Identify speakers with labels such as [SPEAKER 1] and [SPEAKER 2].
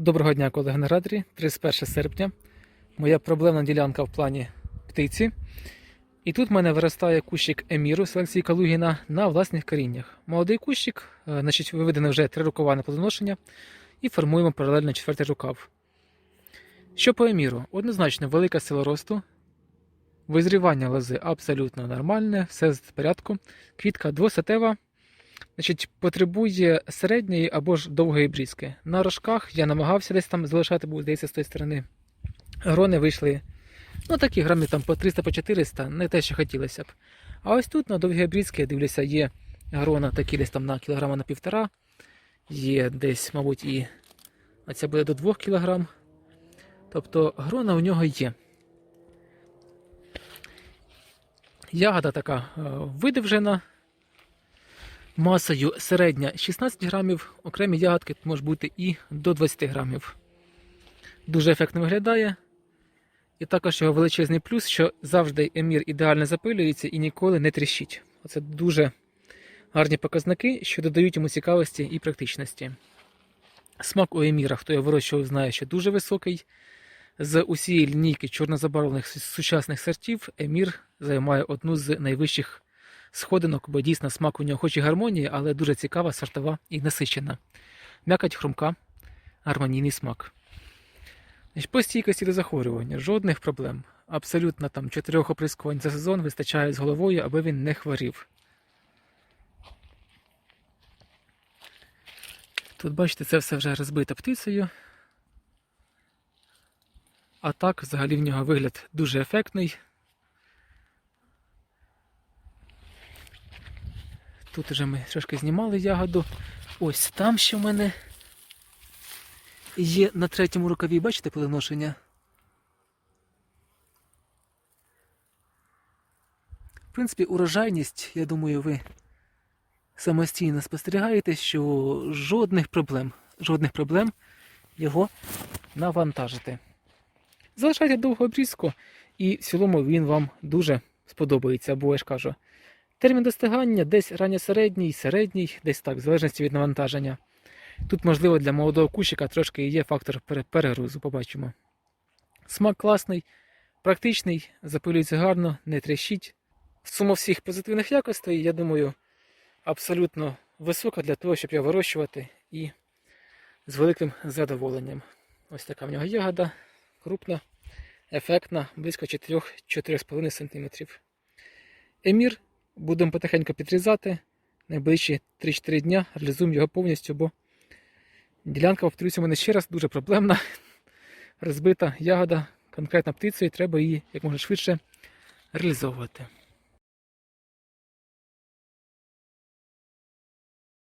[SPEAKER 1] Доброго дня, колеги на радарі. 31 серпня. Моя проблемна ділянка в плані птиці. І тут в мене виростає кущик еміру селекції Калугіна на власних коріннях. Молодий кущик, е, значить, виведено вже три рукава плодоношення і формуємо паралельно четвертий рукав. Що по еміру? Однозначно, велика сила росту. Визрівання лози абсолютно нормальне, все в порядку. Квітка двосатева. Значить, потребує середньої або ж довгої брізки. На рожках я намагався десь там залишати, бо здається, з тої сторони. Грони вийшли, ну такі грамів там по 300 по 400, не те, що хотілося б. А ось тут на довгі обрізки, я дивлюся, є грона такі десь там на кілограма на півтора. Є десь, мабуть, і оця буде до 2 кілограм. Тобто грона у нього є. Ягода така е, видовжена масою середня 16 грамів, окремі ягодки можуть бути і до 20 грамів. Дуже ефектно виглядає. І також його величезний плюс, що завжди емір ідеально запилюється і ніколи не тріщить. Оце дуже гарні показники, що додають йому цікавості і практичності. Смак у еміра, хто його вирощував, знає, що дуже високий. З усієї лінійки чорнозабарвлених сучасних сортів емір займає одну з найвищих сходинок, бо дійсно смак у нього хоч і гармонія, але дуже цікава, сортова і насичена. М'якать хрумка, гармонійний смак. По стійкості до захворювання, жодних проблем. Абсолютно там чотирьох оприскувань за сезон вистачає з головою, аби він не хворів. Тут, бачите, це все вже розбито птицею. А так, взагалі, в нього вигляд дуже ефектний. Тут вже ми трошки знімали ягоду. Ось там ще в мене є на третьому рукаві, бачите, плиношення? В принципі, урожайність, я думаю, ви самостійно спостерігаєте, що жодних проблем, жодних проблем його навантажити. Залишайте довгу обрізку, і в цілому він вам дуже сподобається, бо я ж кажу. Термін достигання десь ранньосередній, середній, десь так, в залежності від навантаження. Тут, можливо, для молодого кущика трошки є фактор перегрузу, побачимо. Смак класний, практичний, запилюється гарно, не тріщить. Сума всіх позитивних якостей, я думаю, абсолютно висока для того, щоб його вирощувати і з великим задоволенням. Ось така в нього ягода, крупна, ефектна, близько 4-4,5 см. Емір будемо потихеньку підрізати. Найближчі 3-4 дня реалізуємо його повністю, бо ділянка, повторюся, мене ще раз дуже проблемна. Розбита ягода, конкретно птицею, треба її як можна швидше реалізовувати.